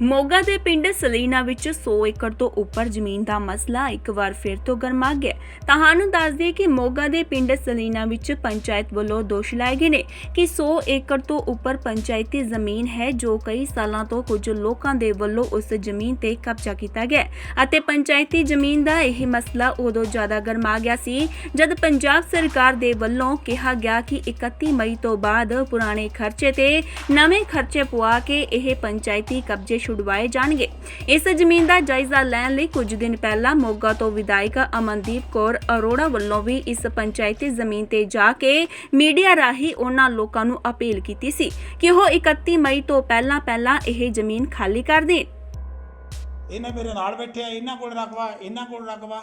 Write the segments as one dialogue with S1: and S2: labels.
S1: ਮੋਗਾ ਦੇ ਪਿੰਡ ਸਲੀਨਾ ਵਿੱਚ 100 ਏਕੜ ਤੋਂ ਉੱਪਰ ਜ਼ਮੀਨ ਦਾ ਮਸਲਾ ਇੱਕ ਵਾਰ ਫਿਰ ਤੋਂ ਗਰਮਾ ਗਿਆ ਤੁਹਾਨੂੰ ਦੱਸ ਦਈਏ ਕਿ ਮੋਗਾ ਦੇ ਪਿੰਡ ਸਲੀਨਾ ਵਿੱਚ ਪੰਚਾਇਤ ਵੱਲੋਂ ਦੋਸ਼ ਲਾਏ ਗਏ ਨੇ ਕਿ 100 ਏਕੜ ਤੋਂ ਉੱਪਰ ਪੰਚਾਇਤੀ ਜ਼ਮੀਨ ਹੈ ਜੋ ਕਈ ਸਾਲਾਂ ਤੋਂ ਕੁਝ ਲੋਕਾਂ ਦੇ ਵੱਲੋਂ ਉਸ ਜ਼ਮੀਨ ਤੇ ਕਬਜ਼ਾ ਕੀਤਾ ਗਿਆ ਅਤੇ ਪੰਚਾਇਤੀ ਜ਼ਮੀਨ ਦਾ ਇਹ ਮਸਲਾ ਉਦੋਂ ਜ਼ਿਆਦਾ ਗਰਮਾ ਗਿਆ ਸੀ ਜਦ ਪੰਜਾਬ ਸਰਕਾਰ ਦੇ ਵੱਲੋਂ ਕਿਹਾ ਗਿਆ ਕਿ 31 ਮਈ ਤੋਂ ਬਾਅਦ ਪੁਰਾਣੇ ਖਰਚੇ ਤੇ ਨਵੇਂ ਖਰਚੇ ਪਵਾ ਕੇ ਇਹ ਪੰਚਾਇਤੀ ਕਬਜ਼ੇ ਛੁਡਵਾਏ ਜਾਣਗੇ। ਇਸ ਜ਼ਮੀਨ ਦਾ ਜਾਇਜ਼ਾ ਲੈਣ ਲਈ ਕੁਝ ਦਿਨ ਪਹਿਲਾਂ ਮੋਗਾ ਤੋਂ ਵਿਧਾਇਕ ਅਮਨਦੀਪ ਕੌਰ ਅਰੋੜਾ ਵੱਲੋਂ ਵੀ ਇਸ ਪੰਚਾਇਤੀ ਜ਼ਮੀਨ ਤੇ ਜਾ ਕੇ ਮੀਡੀਆ ਰਾਹੀਂ ਉਹਨਾਂ ਲੋਕਾਂ ਨੂੰ ਅਪੀਲ ਕੀਤੀ ਸੀ ਕਿ ਉਹ 31 ਮਈ ਤੋਂ ਪਹਿਲਾਂ ਪਹਿਲਾਂ ਇਹ ਜ਼ਮੀਨ ਖਾਲੀ ਕਰ ਦੇਣ।
S2: ਇਹਨੇ ਮੇਰੇ ਨਾਲ ਬੈਠੇ ਆ ਇਹਨਾਂ ਕੋਲ ਰਕਵਾ ਇਹਨਾਂ ਕੋਲ ਰਕਵਾ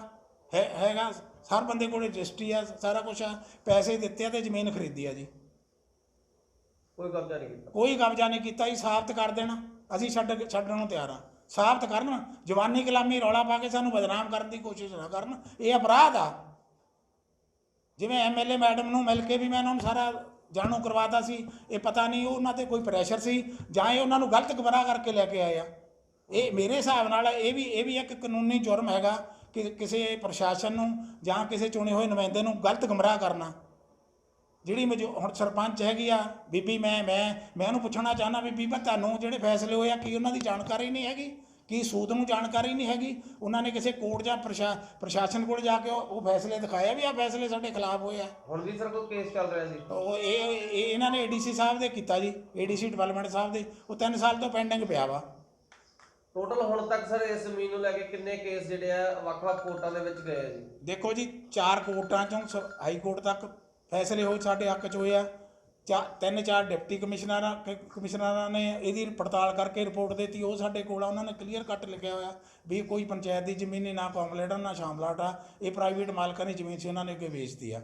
S2: ਹੈ ਹੈਗਾ ਹਰ ਬੰਦੇ ਕੋਲ ਰਜਿਸਟਰੀ ਆ ਸਾਰਾ ਕੁਝ ਆ। ਪੈਸੇ ਦਿੱਤੇ ਆ ਤੇ ਜ਼ਮੀਨ ਖਰੀਦੀ ਆ ਜੀ।
S3: ਕੋਈ ਕਬਜ਼ਾ ਨਹੀਂ ਕੀਤਾ।
S2: ਕੋਈ ਕਬਜ਼ਾ ਨਹੀਂ ਕੀਤਾ ਜੀ ਸਾਬਤ ਕਰ ਦੇਣਾ। ਅਸੀਂ ਛੱਡ ਛੱਡਣ ਨੂੰ ਤਿਆਰ ਆ ਸਾਬਤ ਕਰਨ, ਜਵਾਨੀ ਕਲਾਮੀ ਰੌਲਾ ਪਾ ਕੇ ਸਾਨੂੰ ਬਦਨਾਮ ਕਰਨ ਦੀ ਕੋਸ਼ਿਸ਼ ਨਾ ਕਰਨ। ਇਹ ਅਪਰਾਧ ਆ। ਜਿਵੇਂ ਐਮਐਲਏ ਮੈਡਮ ਨੂੰ ਮਿਲ ਕੇ ਵੀ ਮੈਂ ਉਹਨਾਂ ਨੂੰ ਸਾਰਾ ਜਾਣੂ ਕਰਵਾਤਾ ਸੀ, ਇਹ ਪਤਾ ਨਹੀਂ ਉਹਨਾਂ ਤੇ ਕੋਈ ਪ੍ਰੈਸ਼ਰ ਸੀ, ਜਾਂ ਇਹ ਉਹਨਾਂ ਨੂੰ ਗਲਤ ਗਮਰਾਹ ਕਰਕੇ ਲੈ ਕੇ ਆਇਆ ਇਹ ਮੇਰੇ ਹਿਸਾਬ ਨਾਲ ਇਹ ਵੀ ਇਹ ਵੀ ਇੱਕ ਕਾਨੂੰਨੀ ਜੁਰਮ ਹੈਗਾ ਕਿ ਕਿਸੇ ਪ੍ਰਸ਼ਾਸਨ ਨੂੰ ਜਾਂ ਕਿਸੇ ਚੁਣੇ ਹੋਏ ਨੁਮਾਇੰਦੇ ਨੂੰ ਗਲਤ ਗਮਰਾਹ ਕਰਨਾ। ਜਿਹੜੀ ਮਜੋ ਹੁਣ ਸਰਪੰਚ ਹੈਗੀ ਆ ਬੀਬੀ ਮੈਂ ਮੈਂ ਮੈਂ ਉਹਨੂੰ ਪੁੱਛਣਾ ਚਾਹਨਾ ਵੀ ਬੀਬਾ ਤੁਹਾਨੂੰ ਜਿਹੜੇ ਫੈਸਲੇ ਹੋਏ ਆ ਕੀ ਉਹਨਾਂ ਦੀ ਜਾਣਕਾਰੀ ਨਹੀਂ ਹੈਗੀ? ਕੀ ਸੂਦ ਨੂੰ ਜਾਣਕਾਰੀ ਨਹੀਂ ਹੈਗੀ? ਉਹਨਾਂ ਨੇ ਕਿਸੇ ਕੋਰਟ ਜਾਂ ਪ੍ਰਸ਼ਾ ਪ੍ਰਸ਼ਾਸਨ ਕੋਲ ਜਾ ਕੇ ਉਹ ਫੈਸਲੇ ਦਿਖਾਇਆ ਵੀ ਆ ਫੈਸਲੇ ਸਾਡੇ ਖਿਲਾਫ ਹੋਏ ਆ?
S3: ਹੁਣ ਵੀ ਸਰ ਕੋਈ ਕੇਸ ਚੱਲ ਰਿਹਾ ਸੀ?
S2: ਉਹ ਇਹ ਇਹ ਇਹਨਾਂ ਨੇ ਏਡੀਸੀ ਸਾਹਿਬ ਦੇ ਕੀਤਾ ਜੀ ਏਡੀਸੀ ਡਿਵੈਲਪਮੈਂਟ ਸਾਹਿਬ ਦੇ। ਉਹ 3 ਸਾਲ ਤੋਂ ਪੈਂਡਿੰਗ ਪਿਆ ਵਾ।
S3: ਟੋਟਲ ਹੁਣ ਤੱਕ ਸਰ ਇਸ ਜ਼ਮੀਨ ਨੂੰ ਲੈ ਕੇ ਕਿੰਨੇ ਕੇਸ ਜਿਹੜੇ ਆ ਵੱਖ-ਵੱਖ ਕੋਰਟਾਂ ਦੇ ਵਿੱਚ ਗਏ ਆ ਜੀ?
S2: ਦੇਖੋ ਜੀ ਚਾਰ ਕੋਰਟਾਂ ਚੋਂ ਹਾਈ ਕੋਰਟ ਤੱਕ ਫੈਸਲੇ ਹੋਏ ਸਾਡੇ ਹੱਕ 'ਚ ਹੋਏ ਆ। ਚਾ ਤਿੰਨ ਚਾਰ ਡਿਪਟੀ ਕਮਿਸ਼ਨਰਾਂ ਕਮਿਸ਼ਨਰਾਂ ਨੇ ਇਹਦੀ ਪੜਤਾਲ ਕਰਕੇ ਰਿਪੋਰਟ ਦਿੱਤੀ ਉਹ ਸਾਡੇ ਕੋਲ ਆ ਉਹਨਾਂ ਨੇ ਕਲੀਅਰ ਕੱਟ ਲਿਖਿਆ ਹੋਇਆ ਵੀ ਕੋਈ ਪੰਚਾਇਤ ਦੀ ਜ਼ਮੀਨ ਨਹੀਂ ਨਾ ਕੰਪਲੇਟ ਨਾ ਸ਼ਾਮਲਾਟ ਆ ਇਹ ਪ੍ਰਾਈਵੇਟ ਮਾਲਕਾਂ ਦੀ ਜ਼ਮੀਨ ਸੀ ਉਹਨਾਂ ਨੇ ਅੱਗੇ ਵੇਚਤੀ ਆ।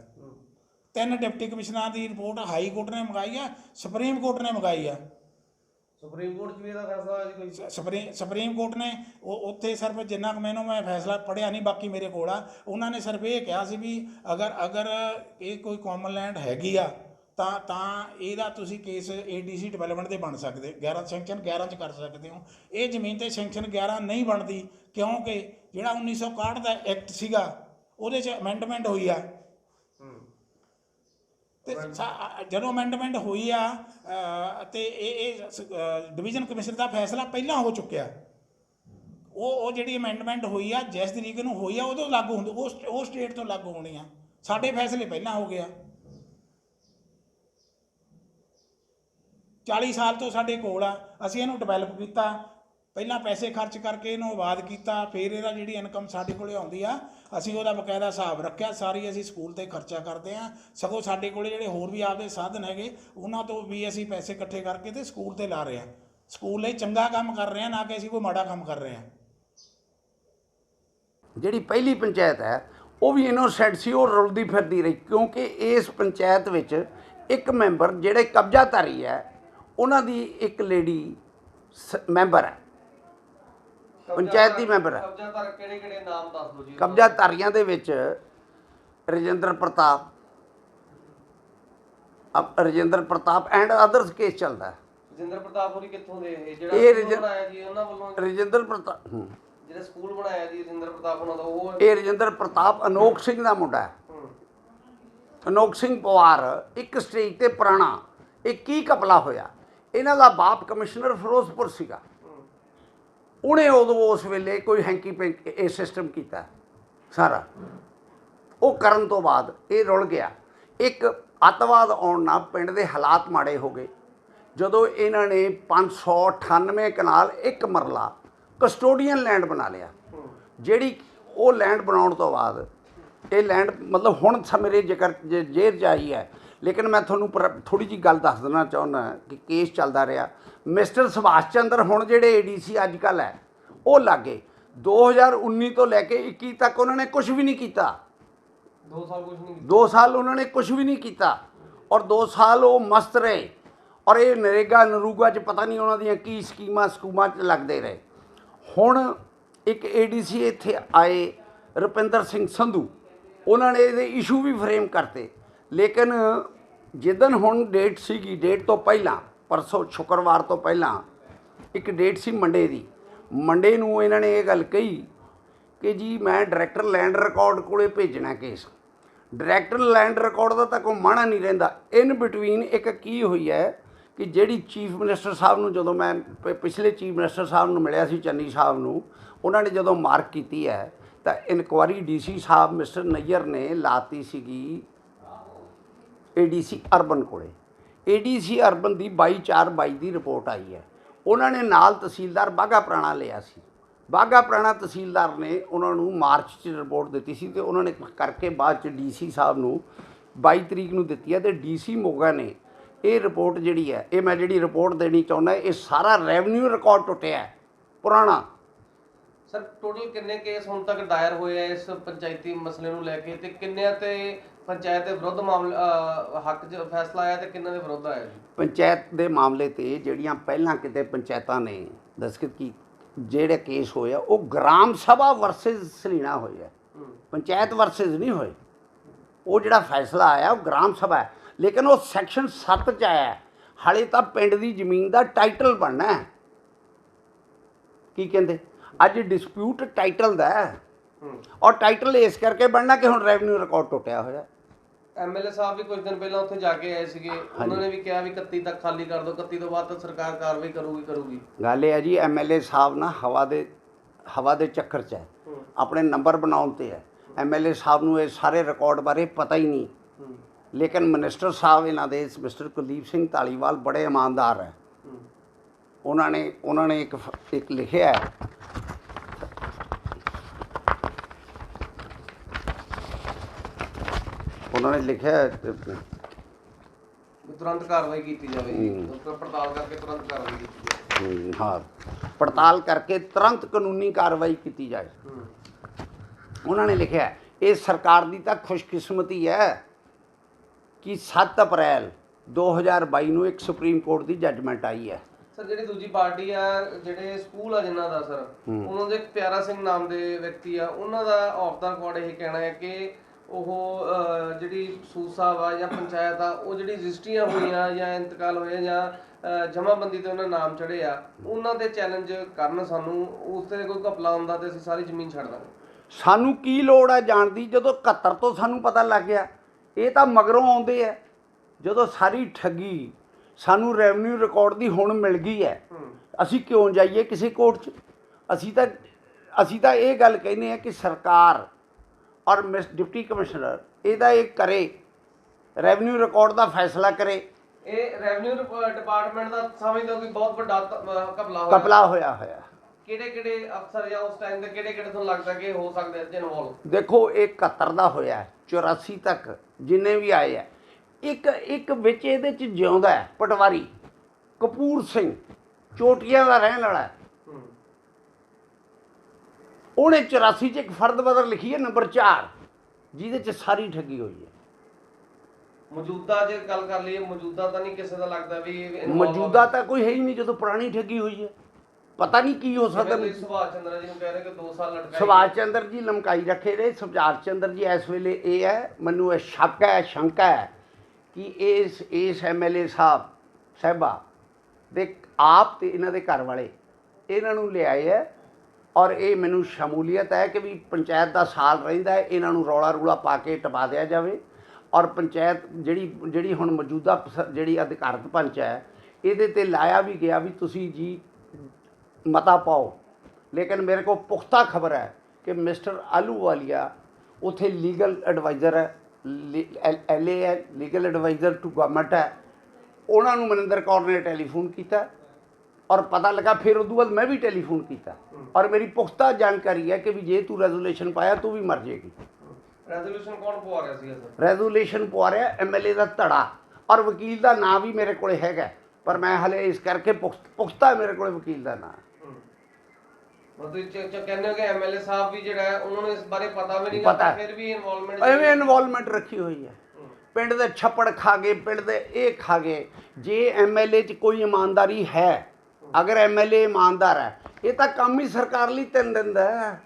S2: ਤਿੰਨ ਡਿਪਟੀ ਕਮਿਸ਼ਨਰਾਂ ਦੀ ਰਿਪੋਰਟ ਹਾਈ ਕੋਰਟ ਨੇ ਮੰਗਾਈ ਆ ਸੁਪਰੀਮ ਕੋਰਟ ਨੇ ਮੰਗਾਈ ਆ।
S3: ਸੁਪਰੀਮ ਕੋਰਟ 'ਚ ਵੀ ਇਹਦਾ ਫੈਸਲਾ ਹੋਇਆ ਜੀ ਕੋਈ?
S2: ਸੁਪਰੀਮ ਸੁਪਰੀਮ ਕੋਰਟ ਨੇ ਉਹ, ਉੱਥੇ ਸਿਰਫ ਜਿੰਨਾ ਕੁ ਮੈਨੂੰ ਮੈਂ ਫੈਸਲਾ ਪੜਿਆ ਨਹੀਂ ਬਾਕੀ ਮੇਰੇ ਕੋਲ ਆ। ਉਹਨਾਂ ਨੇ ਸਿਰਫ ਇਹ ਕਿਹਾ ਸੀ ਵੀ ਅਗਰ ਅਗਰ ਇਹ ਕੋਈ ਕਾਮਨ ਲੈਂਡ ਹੈਗੀ ਆ, ਤਾਂ ਤਾਂ ਇਹਦਾ ਤੁਸੀਂ ਕੇਸ ਏਡੀਸੀ ਡਿਵੈਲਪਮੈਂਟ ਦੇ ਬਣ ਸਕਦੇ 11 ਸੈਂਕਸ਼ਨ 11 ਚ ਕਰ ਸਕਦੇ ਹੋ। ਇਹ ਜ਼ਮੀਨ ਤੇ ਸੈਂਕਸ਼ਨ 11 ਨਹੀਂ ਬਣਦੀ, ਕਿਉਂਕਿ ਜਿਹੜਾ 1961 ਦਾ ਐਕਟ ਸੀਗਾ, ਉਹਦੇ ਚ ਅਮੈਂਡਮੈਂਟ ਹੋਈ ਆ। ਤੇ ਜਦੋਂ ਅਮੈਂਡਮੈਂਟ ਹੋਈ ਆ ਤੇ ਇਹ ਇਹ ਡਿਵੀਜ਼ਨ ਕਮਿਸ਼ਨ ਦਾ ਫੈਸਲਾ ਪਹਿਲਾਂ ਹੋ ਚੁੱਕਿਆ। ਉਹ ਉਹ ਜਿਹੜੀ ਅਮੈਂਡਮੈਂਟ ਹੋਈ ਆ ਜਿਸ ਤਰੀਕ ਨੂੰ ਹੋਈ ਆ ਉਦੋਂ ਲਾਗੂ ਹੁੰਦੀ ਉਹ ਸਟ- ਉਹ ਸਟੇਟ ਤੋਂ ਲਾਗੂ ਹੋਣੀ ਆ। ਸਾਡੇ ਫੈਸਲੇ ਪਹਿਲਾਂ ਹੋ ਗਿਆ 40 ਸਾਲ ਤੋਂ ਸਾਡੇ ਕੋਲ ਆ। ਅਸੀਂ ਇਹਨੂੰ ਡਿਵੈਲਪ ਕੀਤਾ। ਪਹਿਲਾਂ ਪੈਸੇ ਖਰਚ ਕਰਕੇ ਇਹਨੂੰ ਆਬਾਦ ਕੀਤਾ, ਫਿਰ ਇਹਦਾ ਜਿਹੜੀ ਇਨਕਮ ਸਾਡੇ ਕੋਲੇ ਆਉਂਦੀ ਆ, ਅਸੀਂ ਉਹਦਾ ਬਕਾਇਦਾ ਹਿਸਾਬ ਰੱਖਿਆ, ਸਾਰੀ ਅਸੀਂ ਸਕੂਲ ਤੇ ਖਰਚਾ ਕਰਦੇ ਆ। ਸਗੋਂ ਸਾਡੇ ਕੋਲੇ ਜਿਹੜੇ ਹੋਰ ਵੀ ਆਪਦੇ ਸਾਧਨ ਹੈਗੇ, ਉਹਨਾਂ ਤੋਂ ਵੀ ਅਸੀਂ ਪੈਸੇ ਇਕੱਠੇ ਕਰਕੇ ਤੇ ਸਕੂਲ ਤੇ ਲਾ ਰਹੇ ਆ। ਸਕੂਲ ਲਈ ਚੰਗਾ ਕੰਮ ਕਰ ਰਹੇ ਆ, ਨਾ ਕਿ ਅਸੀਂ ਕੋਈ ਮਾੜਾ ਕੰਮ ਕਰ ਰਹੇ ਆ।
S4: ਜਿਹੜੀ ਪਹਿਲੀ ਪੰਚਾਇਤ ਹੈ, ਉਹ ਵੀ ਇਨੋਸੈਂਟ ਸੀ, ਉਹ ਰੁਲਦੀ ਫਿਰਦੀ ਰਹੀ, ਕਿਉਂਕਿ ਇਸ ਪੰਚਾਇਤ ਵਿੱਚ ਇੱਕ ਮੈਂਬਰ ਜਿਹੜੇ ਕਬਜ਼ਾਧਾਰੀ ਹੈ, ਉਹਨਾਂ ਦੀ ਇੱਕ ਲੇਡੀ ਮੈਂਬਰ ਹੈ। ਪੰਚਾਇਤ ਦੀ ਮੈਂਬਰ ਹੈ।
S3: ਕਬਜ਼ਾਦਾਰ ਕਿਹੜੇ ਕਿਹੜੇ ਨਾਮ ਦੱਸ ਦਿਓ ਜੀ।
S4: ਕਬਜ਼ਾਧਾਰੀਆਂ ਦੇ ਵਿੱਚ ਰਜਿੰਦਰ ਪ੍ਰਤਾਪ ਅਬ Rajinder Partap and others case ਚੱਲਦਾ ਹੈ।
S3: ਜਿੰਦਰ ਪ੍ਰਤਾਪ ਹੋਰੀ ਕਿੱਥੋਂ ਦੇ? ਇਹ ਜਿਹੜਾ
S4: ਇਹ
S3: ਸਕੂਲ
S4: ਰਜਿੰ-
S3: ਬਣਾਇਆ ਜੀ ਉਹਨਾਂ ਵੱਲੋਂ
S4: ਰਜਿੰਦਰ ਪ੍ਰਤਾਪ ਹੂੰ।
S3: ਜਿਹੜਾ ਸਕੂਲ ਬਣਾਇਆ ਜੀ ਜਿੰਦਰ ਪ੍ਰਤਾਪ ਉਹਨਾਂ ਦਾ ਉਹ
S4: ਇਹ ਰਜਿੰਦਰ ਪ੍ਰਤਾਪ ਅਨੋਖ ਸਿੰਘ ਦਾ ਮੁੰਡਾ ਹੈ।
S3: ਹੂੰ।
S4: ਅਨੋਖ ਸਿੰਘ ਪਵਾਰ ਇੱਕ ਸਟੇਜ ਤੇ ਪੁਰਾਣਾ ਇਹ ਕੀ ਕਪਲਾ ਹੋਇਆ। ਇਹਨਾਂ ਦਾ ਬਾਪ ਕਮਿਸ਼ਨਰ ਫਿਰੋਜ਼ਪੁਰ ਸੀਗਾ। ਉਹਨੇ ਉਦੋਂ ਉਸ ਵੇਲੇ ਕੋਈ ਹੈਂਕੀ ਪੈਂਕੀ ਇਹ ਸਿਸਟਮ ਕੀਤਾ, ਸਾਰਾ। ਉਹ ਕਰਨ ਤੋਂ ਬਾਅਦ ਇਹ ਰੁਲ ਗਿਆ। ਇੱਕ ਅੱਤਵਾਦ ਆਉਣ ਨਾਲ ਪਿੰਡ ਦੇ ਹਾਲਾਤ ਮਾੜੇ ਹੋ ਗਏ। ਜਦੋਂ ਇਹਨਾਂ ਨੇ 598 ਕਨਾਲ ਇੱਕ ਮਰਲਾ ਕਸਟੋਡੀਅਨ ਲੈਂਡ ਬਣਾ ਲਿਆ, ਜਿਹੜੀ ਉਹ ਲੈਂਡ ਬਣਾਉਣ ਤੋਂ ਬਾਅਦ ਇਹ ਲੈਂਡ ਮਤਲਬ ਹੁਣ ਸ ਮੇਰੇ ਜ਼ਿਕਰ ਜੇ- ਜੇਰ ਜਾਈ ਹੈ, ਲੇਕਿਨ ਮੈਂ ਤੁਹਾਨੂੰ ਥੋੜੀ ਜੀ ਗੱਲ ਦੱਸ ਦੇਣਾ ਚਾਹੁੰਦਾ ਕਿ ਕੇਸ ਚੱਲਦਾ ਰਿਹਾ। ਮਿਸਟਰ ਸੁਭਾਸ਼ ਚੰਦਰ ਹੁਣ ਜਿਹੜੇ ਏਡੀਸੀ ਅੱਜ ਕੱਲ ਹੈ ਉਹ ਲਾਗੇ। 2019 ਤੋਂ ਲੈ ਕੇ 21 ਤੱਕ ਉਹਨਾਂ ਨੇ ਕੁਝ ਵੀ ਨਹੀਂ ਕੀਤਾ।
S3: ਦੋ ਸਾਲ ਕੁਝ ਨਹੀਂ
S4: 2 ਸਾਲ ਉਹਨਾਂ ਨੇ ਕੁਝ ਵੀ ਨਹੀਂ ਕੀਤਾ। ਔਰ 2 ਸਾਲ ਉਹ ਮਸਤ ਰਹੇ। ਔਰ ਇਹ ਨਰੇਗਾ ਨਰੂਗਾ 'ਚ ਪਤਾ ਨਹੀਂ ਉਹਨਾਂ ਦੀਆਂ ਕੀ ਸਕੀਮਾਂ ਸਕੂਮਾਂ 'ਚ ਲੱਗਦੇ ਰਹੇ। ਹੁਣ ਇੱਕ ਏਡੀਸੀ ਇੱਥੇ ਆਏ ਰੁਪਿੰਦਰ ਸਿੰਘ ਸੰਧੂ। ਉਹਨਾਂ ਨੇ ਇਹਦੇ ਇਸ਼ੂ ਵੀ ਫਰੇਮ ਕਰਤੇ। ਲੇਕਿਨ ਜਿੱਦਨ ਹੁਣ ਡੇਟ ਸੀਗੀ ਡੇਟ ਤੋਂ ਪਹਿਲਾਂ ਪਰਸੋਂ ਸ਼ੁੱਕਰਵਾਰ ਤੋਂ ਪਹਿਲਾਂ ਇੱਕ ਡੇਟ ਸੀ ਮੰਡੇ ਦੀ। ਮੰਡੇ ਨੂੰ ਇਹਨਾਂ ਨੇ ਇਹ ਗੱਲ ਕਹੀ ਕਿ ਜੀ ਮੈਂ ਡਾਇਰੈਕਟਰ ਲੈਂਡ ਰਿਕਾਰਡ ਕੋਲੇ ਭੇਜਣਾ ਕੇਸ। ਡਾਇਰੈਕਟਰ ਲੈਂਡ ਰਿਕਾਰਡ ਦਾ ਤਾਂ ਕੋਈ ਮਾਣਾ ਨਹੀਂ ਰਹਿੰਦਾ। ਇਨ ਬਿਟਵੀਨ ਇੱਕ ਕੀ ਹੋਈ ਹੈ ਕਿ ਜਿਹੜੀ ਚੀਫ ਮਿਨਿਸਟਰ ਸਾਹਿਬ ਨੂੰ ਜਦੋਂ ਮੈਂ ਪਿਛਲੇ ਚੀਫ ਮਿਨਿਸਟਰ ਸਾਹਿਬ ਨੂੰ ਮਿਲਿਆ ਸੀ ਚੰਨੀ ਸਾਹਿਬ ਨੂੰ, ਉਹਨਾਂ ਨੇ ਜਦੋਂ ਮਾਰਕ ਕੀਤੀ ਹੈ, ਤਾਂ ਇਨਕੁਆਰੀ ਡੀਸੀ ਸਾਹਿਬ ਮਿਸਟਰ ਨਈਅਰ ਨੇ ਲਾਤੀ ਸੀਗੀ ਏਡੀਸੀ ਅਰਬਨ ਕੋਲੇ। ਏਡੀਸੀ ਅਰਬਨ ਦੀ 22/4/22 ਦੀ ਰਿਪੋਰਟ ਆਈ ਹੈ। ਉਹਨਾਂ ਨੇ ਨਾਲ ਤਹਿਸੀਲਦਾਰ ਬਾਗਾ ਪ੍ਰਾਣਾ ਲਿਆ ਸੀ। ਬਾਗਾ ਪ੍ਰਾਣਾ ਤਹਿਸੀਲਦਾਰ ਨੇ ਉਹਨਾਂ ਨੂੰ ਮਾਰਚ 'ਚ ਰਿਪੋਰਟ ਦਿੱਤੀ ਸੀ ਤੇ ਉਹਨਾਂ ਨੇ ਕਰਕੇ ਬਾਅਦ 'ਚ ਡੀਸੀ ਸਾਹਿਬ ਨੂੰ 22 ਤਰੀਕ ਨੂੰ ਦਿੱਤੀ ਹੈ ਤੇ ਡੀਸੀ ਮੋਗਾ ਨੇ ਇਹ ਰਿਪੋਰਟ ਜਿਹੜੀ ਹੈ, ਇਹ ਮੈਂ ਜਿਹੜੀ ਰਿਪੋਰਟ ਦੇਣੀ ਚਾਹੁੰਦਾ, ਇਹ ਸਾਰਾ ਰੈਵਨਿਊ ਰਿਕਾਰਡ ਟੁੱਟਿਆ ਪੁਰਾਣਾ।
S3: ਸਰ ਟੋਟਲ ਕਿੰਨੇ ਕੇਸ ਹੁਣ ਤੱਕ ਦਾਇਰ ਹੋਏ ਆ ਇਸ ਪੰਚਾਇਤੀ ਮਸਲੇ ਨੂੰ ਲੈ ਕੇ ਤੇ ਕਿੰਨਿਆਂ ਤੇ ਪੰਚਾਇਤ ਦੇ ਵਿਰੁੱਧ ਮਾਮਲਾ ਹੱਕ 'ਚ ਫੈਸਲਾ ਆਇਆ ਤੇ ਕਿੰਨਾਂ ਦੇ ਵਿਰੁੱਧ ਆਇਆ ਜੀ?
S4: ਪੰਚਾਇਤ ਦੇ ਮਾਮਲੇ ਤੇ ਜਿਹੜੀਆਂ ਪਹਿਲਾਂ ਕਿਤੇ ਪੰਚਾਇਤਾਂ ਨੇ ਦਸਖਤ ਕੀ ਜਿਹੜੇ ਕੇਸ ਹੋਇਆ ਉਹ ਗ੍ਰਾਮ ਸਭਾ ਵਰਸਸ ਸਲੀਣਾ ਹੋਇਆ ਪੰਚਾਇਤ ਵਰਸਸ ਨਹੀਂ ਹੋਏ। ਉਹ ਜਿਹੜਾ ਫੈਸਲਾ ਆਇਆ ਉਹ ਗ੍ਰਾਮ ਸਭਾ ਹੈ। ਲੇਕਿਨ ਉਹ ਸੈਕਸ਼ਨ 7 ਚ ਆਇਆ। ਹਾਲੇ ਤਾਂ ਪਿੰਡ ਦੀ ਜ਼ਮੀਨ ਦਾ ਟਾਈਟਲ ਬਣਨਾ ਹੈ। ਕੀ ਕਹਿੰਦੇ? ਅੱਜ ਡਿਸਪਿਊਟ ਟਾਈਟਲ ਦਾ ਹੂੰ। ਔਰ ਟਾਈਟਲ ਇਸ ਕਰਕੇ ਬਣਨਾ ਕਿ ਹੁਣ ਰੈਵਨਿਊ ਰਿਕਾਰਡ ਟੁੱਟਿਆ ਹੋਇਆ
S3: ਐਮਐਲਏ ਸਾਹਿਬ ਵੀ ਕੁਝ ਦਿਨ ਪਹਿਲਾਂ ਉੱਥੇ ਜਾ ਕੇ ਆਏ ਸੀਗੇ। ਉਹਨਾਂ ਨੇ ਵੀ ਕਿਹਾ ਵੀ 31 ਤੱਕ ਖਾਲੀ ਕਰ ਦਿਓ। 31 ਤੋਂ ਬਾਅਦ ਤਾਂ ਸਰਕਾਰ ਕਾਰਵਾਈ ਕਰੂਗੀ ਕਰੂਗੀ।
S4: ਗੱਲ ਇਹ ਹੈ ਜੀ ਐਮਐਲਏ ਸਾਹਿਬ ਨਾ ਹਵਾ ਦੇ ਹਵਾ ਦੇ ਚੱਕਰ 'ਚ ਹੈ। ਆਪਣੇ ਨੰਬਰ ਬਣਾਉਣ ਤੇ ਹੈ। ਐਮਐਲਏ ਸਾਹਿਬ ਨੂੰ ਇਹ ਸਾਰੇ ਰਿਕਾਰਡ ਬਾਰੇ ਪਤਾ ਹੀ ਨਹੀਂ। ਲੇਕਿਨ ਮਿਨਿਸਟਰ ਸਾਹਿਬ ਇਹਨਾਂ ਦੇ ਮਿਸਟਰ ਕੁਲਦੀਪ ਸਿੰਘ ਧਾਲੀਵਾਲ ਬੜੇ ਇਮਾਨਦਾਰ ਹੈ। ਉਹਨਾਂ ਨੇ ਉਹਨਾਂ ਨੇ ਇੱਕ ਇੱਕ ਲਿਖਿਆ ਉਹਨਾਂ ਨੇ ਲਿਖਿਆ ਹੈ,
S3: ਵੀ ਤੁਰੰਤ ਕਾਰਵਾਈ ਕੀਤੀ ਜਾਵੇ। ਜੀ
S4: ਹੂੰ।
S3: ਪੜਤਾਲ ਕਰਕੇ ਤੁਰੰਤ ਕਾਰਵਾਈ ਕੀਤੀ ਜਾਵੇ।
S4: ਹਮ, ਹਾਂ। ਪੜਤਾਲ ਕਰਕੇ ਤੁਰੰਤ ਕਾਨੂੰਨੀ ਕਾਰਵਾਈ ਕੀਤੀ ਜਾਏ।
S3: ਹੂੰ।
S4: ਉਹਨਾਂ ਨੇ ਲਿਖਿਆ ਹੈ, ਇਹ ਸਰਕਾਰ ਦੀ ਤਾਂ ਖੁਸ਼ਕਿਸਮਤੀ ਹੈ ਕਿ 7 ਅਪ੍ਰੈਲ 2022 ਨੂੰ ਇੱਕ ਸੁਪਰੀਮ ਕੋਰਟ ਦੀ ਜੱਜਮੈਂਟ ਆਈ ਹੈ।
S3: ਸਰ ਜਿਹੜੀ ਦੂਜੀ ਪਾਰਟੀ ਆ ਜਿਹੜੇ ਸਕੂਲ ਆ ਜਿਨ੍ਹਾਂ ਦਾ ਸਰ ਉਹਨਾਂ ਦੇ ਇੱਕ ਪਿਆਰਾ ਸਿੰਘ ਨਾਮ ਦੇ ਵਿਅਕਤੀ ਆ ਉਹਨਾਂ ਦਾ ਆਫ ਦਾ ਰਿਕਾਰਡ ਇਹ ਕਹਿਣਾ ਹੈ ਕਿ ਉਹ ਜਿਹੜੀ ਸਾਹਿਬ ਆ ਜਾਂ ਪੰਚਾਇਤ ਆ ਉਹ ਜਿਹੜੀ ਰਜਿਸਟਰੀਆਂ ਹੋਈਆਂ ਜਾਂ ਇੰਤਕਾਲ ਹੋਇਆ ਜਾਂ ਅਹ, ਜਮ੍ਹਾਂਬੰਦੀ ਤੇ ਉਹਨਾਂ ਨਾਮ ਚੜੇ ਆ ਉਹਨਾਂ ਤੇ ਚੈਲੰਜ ਕਰਨ ਸਾਨੂੰ ਉਸ ਤੇ ਕੋਈ ਘਪਲਾ ਹੁੰਦਾ ਤੇ ਅਸੀਂ ਸਾਰੀ ਜ਼ਮੀਨ ਛੱਡ ਦਾਂਗੇ।
S4: ਸਾਨੂੰ ਕੀ ਲੋੜ ਹੈ ਜਾਣ ਦੀ? ਜਦੋਂ 71 ਤੋਂ ਸਾਨੂੰ ਪਤਾ ਲੱਗ ਗਿਆ ਇਹ ਤਾਂ ਮਗਰੋਂ ਆਉਂਦੇ ਆ। ਜਦੋਂ ਸਾਰੀ ਠੱਗੀ ਸਾਨੂੰ ਰੈਵਨਿਊ ਰਿਕਾਰਡ ਦੀ ਹੁਣ ਮਿਲ ਗਈ ਹੂੰ। ਅਸੀਂ ਕਿਉਂ ਜਾਈਏ ਕਿਸੇ ਕੋਰਟ 'ਚ? ਅਸੀਂ ਤਾਂ ਅਸੀਂ ਤਾਂ ਇਹ ਗੱਲ ਕਹਿੰਦੇ ਆ ਕਿ ਸਰਕਾਰ ਔਰ ਮਿਸ ਡਿਪਟੀ ਕਮਿਸ਼ਨਰ ਇਹਦਾ ਇਹ ਕਰੇ ਰੈਵਨਿਊ ਰਿਕਾਰਡ ਦਾ ਫੈਸਲਾ ਕਰੇ।
S3: ਇਹ ਰੈਵਨਿਊ ਡਿਪਾਰਟਮੈਂਟ ਦਾ ਸਮਝਦੇ ਹੋ ਕਿ ਬਹੁਤ ਵੱਡਾ ਘਪਲਾ ਹੋਇਆ।
S4: ਕਪਲਾ ਹੋਇਆ ਹੋਇਆ।
S3: ਕਿਹੜੇ ਕਿਹੜੇ ਅਫਸਰ ਜਾਂ ਉਸ ਟਾਈਮ ਦੇ ਕਿਹੜੇ ਕਿਹੜੇ ਤੁਹਾਨੂੰ ਲੱਗਦਾ ਕਿ ਹੋ ਸਕਦੇ ਇੱਥੇ ਇਨਵੋਲਵ
S4: ਦੇਖੋ ਇਹ 71 ਦਾ ਹੋਇਆ ਹੈ, 84 ਤੱਕ ਜਿੰਨੇ ਵੀ ਆਏ ਆ। ਇੱਕ ਇੱਕ ਵਿੱਚ ਇਹਦੇ ਚ ਜਿਉਂਦਾ ਹੈ ਪਟਵਾਰੀ ਕਪੂਰ ਸਿੰਘ ਚੋਟੀਆਂ ਦਾ ਰਹਿਣ ਵਾਲਾ ਉਹਨੇ 84 ਚ ਇੱਕ ਫਰਦ ਬਦਰ ਲਿਖੀ ਹੈ ਨੰਬਰ 4 ਜਿਹਦੇ ਚ ਸਾਰੀ ਠੱਗੀ ਹੋਈ ਹੈ।
S3: ਮੌਜੂਦਾ ਜੇ ਗੱਲ ਕਰ ਲਈਏ ਮੌਜੂਦਾ ਤਾਂ ਨਹੀਂ ਕਿਸੇ ਦਾ ਲੱਗਦਾ ਵੀ
S4: ਮੌਜੂਦਾ ਤਾਂ ਕੋਈ ਹੈ ਹੀ ਨਹੀਂ ਜਦੋਂ ਪੁਰਾਣੀ ਠੱਗੀ ਹੋਈ ਹੈ। ਪਤਾ ਨਹੀਂ ਕੀ ਹੋ ਸਕਦਾ।
S3: ਸੁਭਾਸ਼ ਚੰਦਰ ਜੀ ਨੂੰ ਕਹਿ ਰਹੇ ਕਿ 2 ਸਾਲ ਲਟਕਾਈ
S4: ਸੁਭਾਸ਼ ਚੰਦਰ ਜੀ ਲਮਕਾਈ ਰੱਖੇ ਰਹੇ ਸੁਭਾਸ਼ ਚੰਦਰ ਜੀ ਇਸ ਵੇਲੇ ਇਹ ਹੈ ਮੈਨੂੰ ਇਹ ਸ਼ੱਕ ਹੈ ਸ਼ੰਕਾ ਹੈ ਕਿ ਇਸ ਇਸ ਐਮਐਲਏ ਸਾਹਿਬ ਸਾਹਿਬਾ ਦੇ ਆਪ ਤੇ ਇਹਨਾਂ ਦੇ ਘਰ ਵਾਲੇ ਇਹਨਾਂ ਨੂੰ ਲਿਆਏ ਹੈ। ਔਰ ਇਹ ਮੈਨੂੰ ਸ਼ਮੂਲੀਅਤ ਹੈ ਕਿ ਵੀ ਪੰਚਾਇਤ ਦਾ ਸਾਲ ਰਹਿੰਦਾ ਹੈ, ਇਹਨਾਂ ਨੂੰ ਰੌਲਾ ਰੂਲਾ ਪਾ ਕੇ ਟਪਾ ਦਿਆ ਜਾਵੇ। ਔਰ ਪੰਚਾਇਤ ਜਿਹੜੀ ਜਿਹੜੀ ਹੁਣ ਮੌਜੂਦਾ ਜਿਹੜੀ ਅਧਿਕਾਰਤ ਪੰਚ ਹੈ, ਇਹਦੇ ਤੇ ਲਾਇਆ ਵੀ ਗਿਆ ਵੀ ਤੁਸੀਂ ਜੀ ਮਤਾ ਪਾਓ। ਲੇਕਿਨ ਮੇਰੇ ਕੋਲ ਪੁਖਤਾ ਖਬਰ ਹੈ ਕਿ ਮਿਸਟਰ ਆਲੂਵਾਲੀਆ ਉਥੇ ਲੀਗਲ ਐਡਵਾਈਜ਼ਰ ਹੈ ਐਲਏ ਹੈ, ਲੀਗਲ ਐਡਵਾਈਜ਼ਰ ਟੂ ਗਵਰਨਮੈਂਟ ਹੈ। ਉਹਨਾਂ ਨੂੰ ਮਨਿੰਦਰ ਕੌਰ ਨੇ ਟੈਲੀਫੋਨ ਕੀਤਾ। ਔਰ ਪਤਾ ਲੱਗਾ ਫਿਰ ਉਦੋਂ ਬਾਅਦ ਮੈਂ ਵੀ ਟੈਲੀਫੋਨ ਕੀਤਾ। ਔਰ ਮੇਰੀ ਪੁਖਤਾ ਜਾਣਕਾਰੀ ਹੈ ਕਿ ਵੀ ਜੇ ਤੂੰ ਰੈਜ਼ੋਲੂਸ਼ਨ ਪਾਇਆ ਤੂੰ ਵੀ ਮਰ ਜਾਏਗੀ।
S3: ਰੈਜ਼ੋਲੂਸ਼ਨ ਕੌਣ ਪਵਾ ਰਿਹਾ ਸੀਗਾ ਸਰ?
S4: ਰੈਜ਼ੋਲੂਸ਼ਨ ਪਵਾ ਰਿਹਾ ਐਮਐਲਏ ਦਾ ਧੜਾ। ਔਰ ਵਕੀਲ ਦਾ ਨਾਂ ਵੀ ਮੇਰੇ ਕੋਲੇ ਹੈਗਾ। ਪਰ ਮੈਂ ਹਲੇ ਇਸ ਕਰਕੇ ਪੁਖਤ- ਮੇਰੇ ਕੋਲੇ ਵਕੀਲ ਦਾ ਨਾਂ।
S3: ਮਤਲਬ ਤੁਸੀਂ ਚ- ਚ- ਕਹਿੰਦੇ ਹੋ ਕਿ ਐਮਐਲਏ ਸਾਹਿਬ ਵੀ ਜਿਹੜਾ ਹੈ ਉਹਨਾਂ ਨੂੰ ਇਸ ਬਾਰੇ ਪਤਾ ਵੀ ਨਹੀਂ
S4: ਪਤਾ
S3: ਗਾ
S4: ਹੈ।
S3: ਫਿਰ ਵੀ ਇਨਵੋਲਵਮੈਂਟ
S4: ਐਵੇਂ ਇਨਵੋਲਵਮੈਂਟ ਰੱਖੀ ਹੋਈ ਹੈ। ਪਿੰਡ ਦੇ ਛੱਪੜ ਖਾ ਗਏ ਪਿੰਡ ਦੇ ਇਹ ਖਾ ਗਏ। ਜੇ ਐਮਐਲਏ 'ਚ ਕੋਈ ਇਮਾਨਦਾਰੀ ਹੈ ਅਗਰ ਐਮਐਲਏ ਇਮਾਨਦਾਰ ਹੈ ਇਹ ਤਾਂ ਕੰਮ ਹੀ ਸਰਕਾਰ ਲਈ ਤਿੰਨ ਦਿੰਦਾ ਹੈ।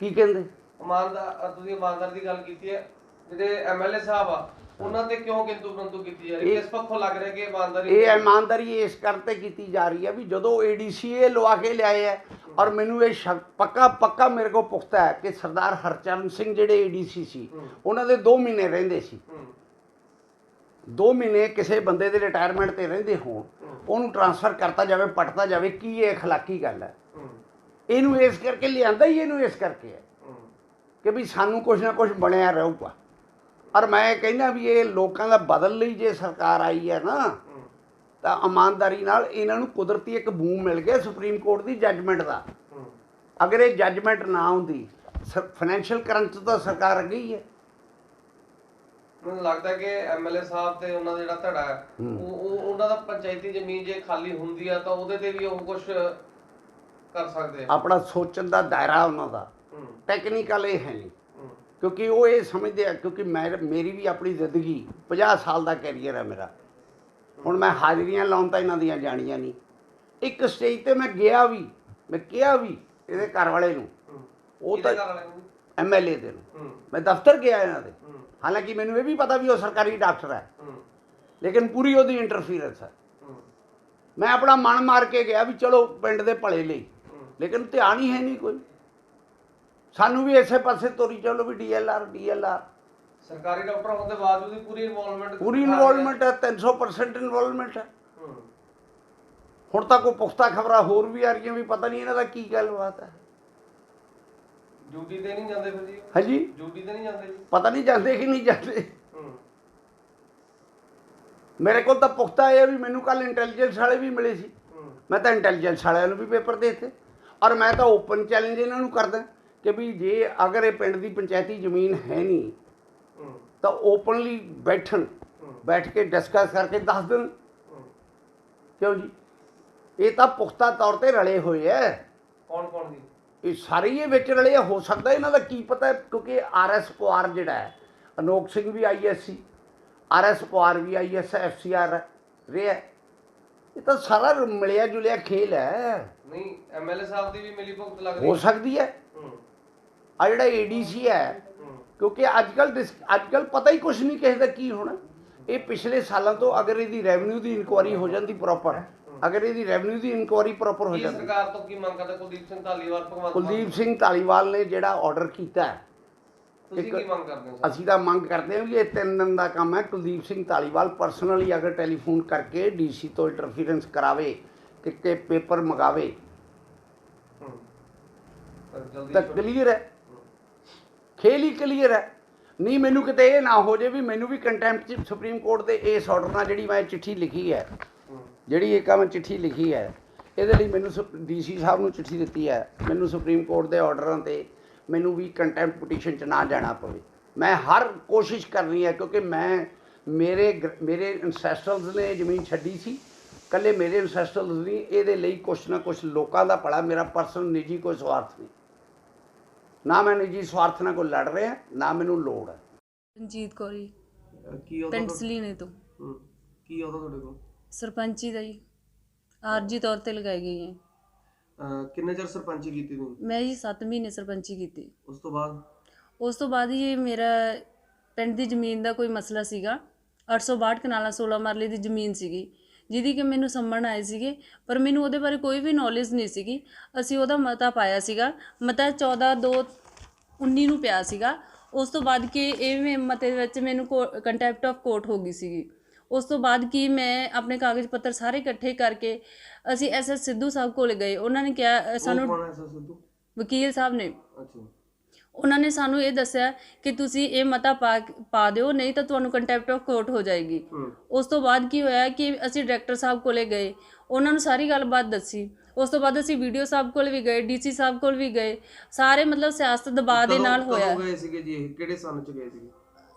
S4: ਕੀ ਕਹਿੰਦੇ?
S3: ਇਮਾਨਦਾਰ ਤੁਸੀਂ ਇਮਾਨਦਾਰ ਦੀ ਗੱਲ ਕੀਤੀ ਹੈ ਜਿਹੜੇ ਐਮਐਲਏ ਸਾਹਿਬ ਆ ਉਹਨਾਂ ਤੇ ਕਿਉਂ ਕਿੰਤੂ ਪਰੰਤੂ ਕੀਤੀ ਜਾ ਰਹੀ
S4: ਇਹ-
S3: ਕਿਸ ਪੱਖੋਂ ਲੱਗ ਰਿਹਾ ਕਿ ਇਮਾਨਦਾਰੀ
S4: ਇਹ ਇਮਾਨਦਾਰੀ ਇਸ ਕਰਤੇ ਕੀਤੀ ਜਾ ਰਹੀ ਹੈ ਵੀ ਜਦੋਂ ਏਡੀਸੀਏ ਲਵਾ ਕੇ ਲਿਆਏ ਹੈ ਔਰ ਮੈਨੂੰ ਇਹ ਪੱਕਾ ਪੱਕਾ ਮੇਰੇ ਕੋਲ ਪੁਖਤਾ ਹੈ ਕਿ ਸਰਦਾਰ ਹਰਚਰਨ ਸਿੰਘ ਜਿਹੜੇ ਏਡੀਸੀ ਸੀ ਉਹਨਾਂ ਦੇ 2 ਮਹੀਨੇ ਰਹਿੰਦੇ ਸੀ।
S3: ਹੂੰ।
S4: 2 ਮਹੀਨੇ ਕਿਸੇ ਬੰਦੇ ਦੇ ਰਿਟਾਇਰਮੈਂਟ ਤੇ ਰਹਿੰਦੇ ਹੋਣ ਉਹਨੂੰ ਟਰਾਂਸਫਰ ਕਰਤਾ ਜਾਵੇ ਪਟਤਾ ਜਾਵੇ ਕੀ ਇਹ اخلاقی ਗੱਲ ਹੈ
S3: ਹੂੰ
S4: ਇਹਨੂੰ ਇਸ ਕਰਕੇ ਲਿਆਂਦਾ ਹੀ ਇਹਨੂੰ ਇਸ ਕਰਕੇ ਹੈ
S3: ਹੂੰ
S4: ਕਿ ਵੀ ਸਾਨੂੰ ਕੁਝ ਨਾ ਕੁਝ ਬਣਿਆ ਰਹੂਗਾ ਔਰ ਮੈਂ ਕਹਿੰਦਾ ਵੀ ਇਹ ਲੋਕਾਂ ਦਾ ਬਦਲ ਲਈ ਜੇ ਸਰਕਾਰ ਆਈ ਹੈ ਨਾ
S3: ਹੂੰ
S4: ਤਾਂ ਇਮਾਨਦਾਰੀ ਨਾਲ ਇਹਨਾਂ ਨੂੰ ਕੁਦਰਤੀ ਇੱਕ ਬੂਮ ਮਿਲ ਗਿਆ ਸੁਪਰੀਮ ਕੋਰਟ ਦੀ ਜੱਜਮੈਂਟ ਦਾ
S3: ਹੂੰ
S4: ਅਗਰ ਇਹ ਜੱਜਮੈਂਟ ਨਾ ਹੁੰਦੀ ਫਾਈਨੈਂਸ਼ੀਅਲ ਕਰੰਚ ਤਾਂ ਸਰਕਾਰ ਅੱਗੇ ਹੀ ਹੈ
S3: ਮੈਨੂੰ ਲੱਗਦਾ ਕਿ ਐਮਐਲਏ ਸਾਹਿਬ ਤੇ ਉਹਨਾਂ ਦਾ ਜਿਹੜਾ ਧੜਾ ਉਹ ਉਹ- ਉਹਨਾਂ ਦਾ ਪੰਚਾਇਤੀ ਜ਼ਮੀਨ ਜੇ ਖਾਲੀ ਹੁੰਦੀ ਆ ਤਾਂ ਉਹਦੇ ਤੇ ਵੀ ਉਹ ਕੁਝ ਕਰ ਸਕਦੇ ਆ।
S4: ਆਪਣਾ ਸੋਚਣ ਦਾ ਦਾਇਰਾ ਉਹਨਾਂ ਦਾ। ਟੈਕਨੀਕਲ ਇਹ ਹੈ ਨਹੀਂ। ਕਿਉਂਕਿ ਉਹ ਇਹ ਸਮਝਦੇ ਆ ਕਿਉਂਕਿ ਮੈਂ ਮੇਰੀ ਵੀ ਆਪਣੀ ਜ਼ਿੰਦਗੀ 50 ਸਾਲ ਦਾ ਕੈਰੀਅਰ ਹੈ ਮੇਰਾ। ਹੁਣ ਮੈਂ ਹਾਜ਼ਰੀਆਂ ਲਾਉਣ ਤਾਂ ਇਹਨਾਂ ਦੀਆਂ ਜਾਣੀਆਂ ਨਹੀਂ। ਇੱਕ ਸਟੇਜ ਤੇ ਮੈਂ ਗਿਆ ਵੀ ਮੈਂ ਕਿਹਾ ਵੀ ਇਹਦੇ ਘਰ ਵਾਲੇ ਨੂੰ ਉਹ ਤਾਂ? ਐਮਐਲਏ ਦੇ ਨੂੰ। ਮੈਂ ਦਫ਼ਤਰ ਗਿਆ ਇਹਨਾਂ ਦੇ। ਹਾਲਾਂਕਿ ਮੈਨੂੰ ਇਹ ਵੀ ਪਤਾ ਵੀ ਉਹ ਸਰਕਾਰੀ ਡਾਕਟਰ ਹੈ। ਲੇਕਿਨ ਪੂਰੀ ਉਹਦੀ ਇੰਟਰਫੀਰੈਂਸ ਹੈ। ਮੈਂ ਆਪਣਾ ਮਨ ਮਾਰ ਕੇ ਗਿਆ ਵੀ ਚਲੋ ਪਿੰਡ ਦੇ ਭਲੇ ਲਈ। ਲੇਕਿਨ ਧਿਆਨ ਹੀ ਹੈ ਨਹੀਂ ਕੋਈ। ਸਾਨੂੰ ਵੀ ਇਸੇ ਪਾਸੇ ਤੋਰੀ ਚਲੋ ਵੀ ਡੀਐਲਆਰ ਡੀਐਲਆਰ
S3: ਸਰਕਾਰੀ ਡਾਕਟਰ ਹੋਣ ਦੇ ਬਾਵਜੂਦ ਵੀ ਪੂਰੀ ਇਨਵੋਲਵਮੈਂਟ
S4: ਪੂਰੀ ਇਨਵੋਲਵਮੈਂਟ ਹੈ। 300% ਇਨਵੋਲਵਮੈਂਟ ਹੈ। ਹੁਣ ਤੱਕ ਕੋਈ ਪੁਖਤਾ ਖਬਰਾਂ ਹੋਰ ਵੀ ਆ ਰਹੀਆਂ ਵੀ ਪਤਾ ਨਹੀਂ ਇਹਨਾਂ ਦਾ ਕੀ ਗੱਲਬਾਤ ਹੈ।
S3: ਡਿਊਟੀ ਤੇ ਨਹੀਂ ਜਾਂਦੇ ਫਿਰ ਜੀ?
S4: ਹਾਂਜੀ।
S3: ਡਿਊਟੀ ਤੇ ਨਹੀਂ ਜਾਂਦੇ ਜੀ?
S4: ਪਤਾ ਨਹੀਂ ਜਾਂਦੇ ਕਿ ਨਹੀਂ ਜਾਂਦੇ।
S3: ਹੂੰ।
S4: ਮੇਰੇ ਕੋਲ ਤਾਂ ਪੁਖਤਾ ਇਹ ਹੈ ਵੀ ਮੈਨੂੰ ਕੱਲ ਇੰਟੈਲੀਜੈਂਸ ਵਾਲੇ ਵੀ ਮਿਲੇ ਸੀ।
S3: ਹੂੰ।
S4: ਮੈਂ ਤਾਂ ਇੰਟੈਲੀਜੈਂਸ ਵਾਲਿਆਂ ਨੂੰ ਵੀ ਪੇਪਰ ਦੇ ਦਿੱਤੇ। ਔਰ ਮੈਂ ਤਾਂ ਓਪਨ ਚੈਲੰਜ ਇਹਨਾਂ ਨੂੰ ਕਰਦਾ ਕਿ ਵੀ ਜੇ ਅਗਰ ਇਹ ਪਿੰਡ ਦੀ ਪੰਚਾਇਤੀ ਜ਼ਮੀਨ ਹੈ ਨਹੀਂ ਤਾਂ ਓਪਨਲੀ ਬੈਠਣ ਬੈਠ ਕੇ ਡਿਸਕਸ ਕਰਕੇ ਦੱਸ ਦੇਣ। ਕਿਉਂ ਜੀ? ਇਹ ਤਾਂ ਪੁਖਤਾ ਤੌਰ ਤੇ ਰਲੇ ਹੋਏ ਐ
S3: ਕੌਣ ਕੌਣ ਜੀ?
S4: ਇਹ ਸਾਰੇ ਹੀ ਇਹ ਵਿੱਚ ਰਲੇ ਆ। ਹੋ ਸਕਦਾ ਇਹਨਾਂ ਦਾ ਕੀ ਪਤਾ ਕਿਉਂਕਿ ਆਰਐਸ ਪਵਾਰ ਜਿਹੜਾ ਹੈ ਅਨੋਖ ਸਿੰਘ ਵੀ ਆਈਐਸਸੀ ਆਰਐਸ ਪਵਾਰ ਵੀ ਆਈਐਸ ਐਫਸੀਆਰ ਰਿਹਾ ਇਹ ਤਾਂ ਸਾਰਾ ਮਿਲਿਆ ਜੁਲਿਆ ਖੇਲ ਹੈ।
S3: ਨਹੀਂ ਐਮਐਲਏ ਸਾਹਿਬ ਦੀ ਵੀ ਮਿਲੀ ਭੁਗਤ ਲੱਗ ਰਹੀ
S4: ਹੋ। ਸਕਦੀ ਹੈ। ਆ ਜਿਹੜਾ ਏਡੀਸੀ ਹੈ
S3: ਹੂੰ।
S4: ਕਿਉਂਕਿ ਅੱਜ ਕੱਲ ਅੱਜ ਕੱਲ ਪਤਾ ਹੀ ਕੁਝ ਨਹੀਂ ਕਿਸੇ ਦਾ ਕੀ ਹੋਣਾ। ਇਹ ਪਿਛਲੇ ਸਾਲਾਂ ਤੋਂ ਅਗਰ ਇਹਦੀ ਰੈਵਨਿਊ ਦੀ ਇਨਕੁਆਰੀ ਹੋ ਜਾਂਦੀ ਪ੍ਰੋਪਰ ਅਗਰ ਇਹਦੀ ਰੈਵਨਿਊ ਦੀ ਇਨਕੁਆਰੀ ਪ੍ਰੋਪਰ ਹੋ ਜਾਂਦੀ।
S3: ਸਰਕਾਰ ਤੋਂ ਕੀ ਮੰਗ ਕਰਦਾ? ਕੁਲਦੀਪ ਸਿੰਘ ਧਾਲੀਵਾਲ ਭਗਵੰਤ?
S4: ਕੁਲਦੀਪ ਸਿੰਘ ਧਾਲੀਵਾਲ ਨੇ ਜਿਹੜਾ ਆਰਡਰ ਕੀਤਾ ਹੈ,
S3: ਤੁਸੀਂ ਕੀ ਮੰਗ ਕਰਦੇ ਹੋ?
S4: ਅਸੀਂ ਤਾਂ ਮੰਗ ਕਰਦੇ ਹਾਂ ਵੀ ਇਹ ਤਿੰਨ ਦਿਨ ਦਾ ਕੰਮ ਹੈ। ਕੁਲਦੀਪ ਸਿੰਘ ਧਾਲੀਵਾਲ ਪਰਸਨਲੀ ਅਗਰ ਟੈਲੀਫੋਨ ਕਰਕੇ ਡੀਸੀ ਤੋਂ ਇੰਟਰਫੀਰੈਂਸ ਕਰਾਵੇ ਕਿ ਕਿ ਪੇਪਰ ਮੰਗਾਵੇ ਤਾਂ ਕਲੀਅਰ ਹੈ। ਖੇਲ ਹੀ ਕਲੀਅਰ ਹੈ। ਨਹੀਂ ਮੈਨੂੰ ਕਿਤੇ ਇਹ ਨਾ ਹੋ ਜੇ ਵੀ ਮੈਨੂੰ ਵੀ ਕੰਟੈਂਪਟ ਸੁਪਰੀਮ ਕੋਰਟ ਦੇ ਇਸ ਆਰਡਰ ਨਾਲ ਜਿਹੜੀ ਮੈਂ ਚਿੱਠੀ ਲਿਖੀ ਹੂੰ ਜਿਹੜੀ ਇੱਕ ਆ ਮੈਂ ਚਿੱਠੀ ਲਿਖੀ ਹੈ ਇਹਦੇ ਲਈ ਮੈਨੂੰ ਡੀਸੀ ਸਾਹਿਬ ਨੂੰ ਚਿੱਠੀ ਦਿੱਤੀ ਹੈ ਮੈਨੂੰ ਸੁਪਰੀਮ ਕੋਰਟ ਦੇ ਆਰਡਰਾਂ ਤੇ ਮੈਨੂੰ ਵੀ ਕੰਟੈਂਪਟ ਪਟੀਸ਼ਨ 'ਚ ਨਾ ਜਾਣਾ ਪਵੇ। ਮੈਂ ਹਰ ਕੋਸ਼ਿਸ਼ ਕਰਨੀ ਹੈ ਕਿਉਂਕਿ ਮੈਂ ਮੇਰੇ ਮੇਰੇ ਅਨਸੈਸਟਰਸ ਨੇ ਇਹ ਜ਼ਮੀਨ ਛੱਡੀ ਸੀ ਕੱਲੇ ਮੇਰੇ ਅਨਸੈਸਟਰਸ ਨਹੀਂ ਇਹਦੇ ਲਈ ਕੁਛ ਨਾ ਕੁਛ ਲੋਕਾਂ ਦਾ ਭਲਾ ਮੇਰਾ ਪਰਸਨਲ ਨਿੱਜੀ ਕੋਈ ਸਵਾਰਥ ਨਹੀਂ। ਨਾ ਮੈਂ ਨਿੱਜੀ ਸਵਾਰਥ ਨਾਲ ਕੋਈ ਲੜ ਰਿਹਾ ਨਾ ਮੈਨੂੰ ਲੋੜ ਹੈ।
S5: ਰਣਜੀਤ ਕੌਰੀ
S3: ਕੀ ਉਹਦਾ
S5: ਪਿੰਡ
S3: ਤੁਹਾਡੇ-
S5: ਸਲੀਨੇ ਤੋਂ।
S3: ਕੀ ਉਹਦਾ ਤੁਹਾਡੇ ਕੋਲ?
S5: ਸਰਪੰਚੀ ਦਾ ਜੀ ਆਰਜੀ ਤੌਰ ਤੇ ਲਗਾਈ ਗਈ ਹੈ।
S3: ਅਹ ਕਿੰਨੇ ਚਿਰ ਸਰਪੰਚੀ ਕੀਤੀ ਤੁਸੀਂ?
S5: ਮੈਂ ਜੀ 7 ਮਹੀਨੇ ਸਰਪੰਚੀ ਕੀਤੀ।
S3: ਉਸ ਤੋਂ ਬਾਅਦ?
S5: ਉਸ ਤੋਂ ਬਾਅਦ ਜੀ ਮੇਰਾ ਪਿੰਡ ਦੀ ਜ਼ਮੀਨ ਦਾ ਕੋਈ ਮਸਲਾ ਸੀਗਾ। 862 ਕਨਾਲਾਂ 16 ਮਰਲੇ ਦੀ ਜ਼ਮੀਨ ਸੀਗੀ ਜਿਹਦੀ ਕਿ ਮੈਨੂੰ ਸੰਮਣ ਆਏ ਸੀਗੇ ਪਰ ਮੈਨੂੰ ਉਹਦੇ ਬਾਰੇ ਕੋਈ ਵੀ ਨੌਲੇਜ ਨਹੀਂ ਸੀਗੀ। ਅਸੀਂ ਉਹਦਾ ਮਤਾ ਪਾਇਆ ਸੀਗਾ। ਮਤਾ 14 2 19 ਨੂੰ ਪਿਆ ਸੀਗਾ। ਉਸ ਤੋਂ ਬਾਅਦ ਕਿ ਇਹ ਮੇ- ਮਤੇ ਵਿੱਚ ਮੈਨੂੰ ਕੰਟੈਂਪਟ ਆਫ ਕੋਰਟ ਹੋ ਗਈ ਸੀਗੀ। ਉਸ ਤੋਂ ਬਾਅਦ ਕੀ ਮੈਂ ਆਪਣੇ ਕਾਗਜ਼ ਪੱਤਰ ਸਾਰੇ ਇਕੱਠੇ ਕਰਕੇ ਅਸੀਂ ਐਸਐਸ ਸਿੱਧੂ ਸਾਹਿਬ ਕੋਲ ਗਏ। ਉਹਨਾਂ ਨੇ ਕਿਹਾ ਸਾਨੂੰ ਵਕੀਲ ਸਾਹਿਬ ਨੇ।
S3: ਅੱਛਾ।
S5: ਉਹਨਾਂ ਨੇ ਸਾਨੂੰ ਇਹ ਦੱਸਿਆ ਕਿ ਤੁਸੀਂ ਇਹ ਮਤਾ ਪਾ ਪਾ ਦਿਓ ਨਹੀਂ ਤਾਂ ਤੁਹਾਨੂੰ ਕੰਟੈਂਪਟ ਆਫ ਕੋਰਟ ਹੋ ਜਾਏਗੀ। ਉਸ ਤੋਂ ਬਾਅਦ ਕੀ ਹੋਇਆ ਕਿ ਅਸੀਂ ਡਾਇਰੈਕਟਰ ਸਾਹਿਬ ਕੋਲੇ ਗਏ। ਉਹਨਾਂ ਨੂੰ ਸਾਰੀ ਗੱਲਬਾਤ ਦੱਸੀ। ਉਸ ਤੋਂ ਬਾਅਦ ਅਸੀਂ ਵੀਡੀਓ ਸਾਹਿਬ ਕੋਲ ਵੀ ਗਏ ਡੀਸੀ ਸਾਹਿਬ ਕੋਲ ਵੀ ਗਏ। ਸਾਰੇ ਮਤਲਬ ਸਿਆਸਤ ਦਬਾਅ ਦੇ ਨਾਲ ਹੋਇਆ।
S3: ਕਦੋਂ ਗਏ ਸੀਗੇ ਜੀ ਕਿਹੜੇ ਸਾਲ ਚ ਗਏ ਸੀਗੇ?